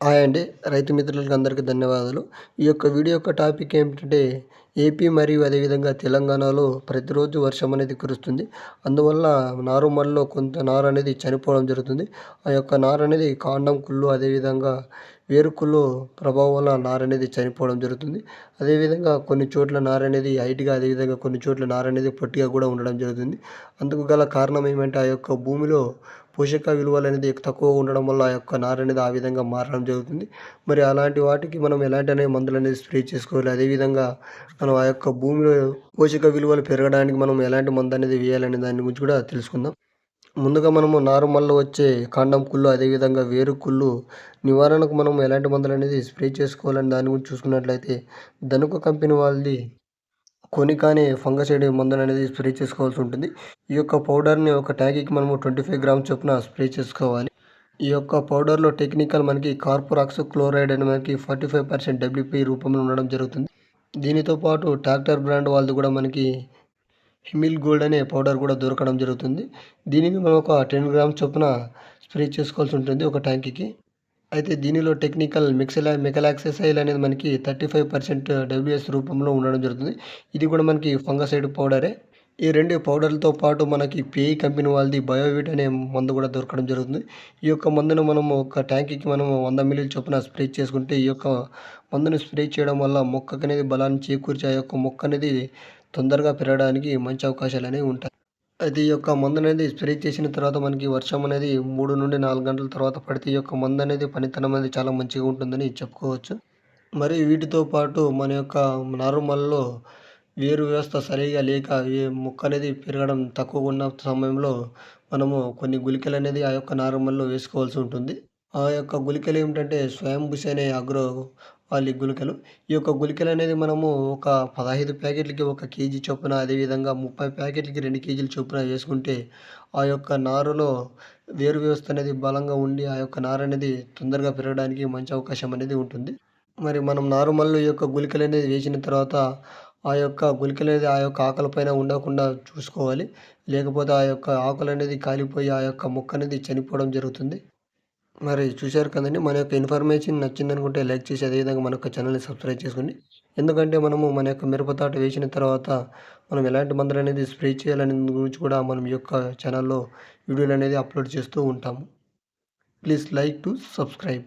Hi అండి. రైతు మిత్రులకు అందరికీ ధన్యవాదాలు. ఈ యొక్క వీడియో యొక్క టాపిక్ ఏమిటంటే ఏపీ మరియు అదేవిధంగా తెలంగాణలో ప్రతిరోజు వర్షం అనేది కురుస్తుంది. అందువల్ల నారుమల్లో కొంత నారు అనేది చనిపోవడం జరుగుతుంది. ఆ యొక్క నారు అనేది కాండం కుళ్ళు అదేవిధంగా వేరుకుళ్ళు ప్రభావం వల్ల నారు అనేది చనిపోవడం జరుగుతుంది. అదేవిధంగా కొన్ని చోట్ల నారు అనేది హైట్గా అదేవిధంగా కొన్ని చోట్ల నారు అనేది పొట్టిగా కూడా ఉండడం జరుగుతుంది. అందుకు గల కారణం ఏమంటే ఆ యొక్క భూమిలో పోషక విలువలు అనేది తక్కువ ఉండడం వల్ల ఆ యొక్క నారు అనేది ఆ విధంగా మారడం జరుగుతుంది. మరి అలాంటి వాటికి మనం ఎలాంటి అనే మందులు అనేది స్ప్రే చేసుకోవాలి? అదేవిధంగా మనం ఆ యొక్క భూమిలో పోషక విలువలు పెరగడానికి మనం ఎలాంటి మందు అనేది వేయాలనే దాని గురించి కూడా తెలుసుకుందాం. ముందుగా మనము నారుమల్లో వచ్చే కాండం కుళ్ళు అదేవిధంగా వేరు కుళ్ళు నివారణకు మనం ఎలాంటి మందులు అనేది స్ప్రే చేసుకోవాలని దాని గురించి చూసుకున్నట్లయితే ధనుక కంపెనీ వాళ్ళది కొనికానే ఫంగసైడ్ మందుని అనేది స్ప్రే చేసుకోవాల్సి ఉంటుంది. ఈ యొక్క పౌడర్ని ఒక ట్యాంకీకి మనము ట్వంటీ ఫైవ్ గ్రామ్స్ చొప్పున స్ప్రే చేసుకోవాలి. ఈ యొక్క పౌడర్లో టెక్నికల్ మనకి కార్పోరాక్స్ క్లోరైడ్ అని మనకి ఫార్టీ ఫైవ్ పర్సెంట్ డబ్ల్యూపీ రూపంలో ఉండడం జరుగుతుంది. దీనితో పాటు ట్రాక్టర్ బ్రాండ్ వాళ్ళది కూడా మనకి హిమిల్ గోల్డ్ అనే పౌడర్ కూడా దొరకడం జరుగుతుంది. దీనిని మనం ఒక టెన్ గ్రామ్స్ చొప్పున స్ప్రే చేసుకోవాల్సి ఉంటుంది ఒక ట్యాంకీకి. అయితే దీనిలో టెక్నికల్ మిక్సలా మెకలాక్సెసైల్ అనేది మనకి థర్టీ ఫైవ్ పర్సెంట్ డబ్ల్యూఎస్ రూపంలో ఉండడం జరుగుతుంది. ఇది కూడా మనకి ఫంగసైడ్ పౌడరే. ఈ రెండు పౌడర్లతో పాటు మనకి పిఐ కంపెనీ వాళ్ళది బయోవిట్ అనే మందు కూడా దొరకడం జరుగుతుంది. ఈ యొక్క మందును మనం ఒక ట్యాంకీకి మనం వంద మిల్లీలు చొప్పున స్ప్రే చేసుకుంటే ఈ యొక్క మందును స్ప్రే చేయడం వల్ల మొక్కకు అనేది బలాన్ని చేకూర్చి ఆ యొక్క మొక్క అనేది తొందరగా పెరగడానికి మంచి అవకాశాలు అనేవి ఉంటాయి. అయితే ఈ యొక్క మందు అనేది స్ప్రే చేసిన తర్వాత మనకి వర్షం అనేది మూడు నుండి నాలుగు గంటల తర్వాత పడితే ఈ యొక్క మందు అనేది పనితనం అనేది చాలా మంచిగా ఉంటుందని చెప్పుకోవచ్చు. మరి వీటితో పాటు మన యొక్క నారుమల్లో వేరు వ్యవస్థ సరిగా లేక ఈ మొక్క అనేది పెరగడం తక్కువ ఉన్న సమయంలో మనము కొన్ని గుళికలు అనేది ఆ యొక్క నారుమల్లో వేసుకోవాల్సి ఉంటుంది. ఆ యొక్క గుళికలు ఏమిటంటే స్వయంభుసేనే అగ్రో వాళ్ళ గుళికలు. ఈ యొక్క గుళికలు అనేది మనము ఒక పదహైదు ప్యాకెట్లకి ఒక కేజీ చొప్పున అదేవిధంగా ముప్పై ప్యాకెట్లకి రెండు కేజీలు చొప్పున వేసుకుంటే ఆ యొక్క నారులో వేరు వ్యవస్థ అనేది బలంగా ఉండి ఆ యొక్క నారు అనేది తొందరగా పెరగడానికి మంచి అవకాశం అనేది ఉంటుంది. మరి మనం నారుమల్లు యొక్క గుళికలు అనేది వేసిన తర్వాత ఆ యొక్క గుళికలు అనేది ఆ యొక్క ఆకలిపైన పైన ఉండకుండా చూసుకోవాలి. లేకపోతే ఆ యొక్క ఆకులు అనేది కాలిపోయి ఆ యొక్క మొక్క అనేది చనిపోవడం జరుగుతుంది. మరి చూశారు కదండి మన యొక్క ఇన్ఫర్మేషన్ నచ్చింది అనుకుంటే లైక్ చేసి అదేవిధంగా మన యొక్క ఛానల్ని సబ్స్క్రైబ్ చేసుకోండి. ఎందుకంటే మనము మన యొక్క మిరపతాట వేసిన తర్వాత మనం ఎలాంటి మందులు అనేది స్ప్రే చేయాలనే గురించి కూడా మనం ఈ యొక్క ఛానల్లో వీడియోలు అనేది అప్లోడ్ చేస్తూ ఉంటాము. Please like to subscribe.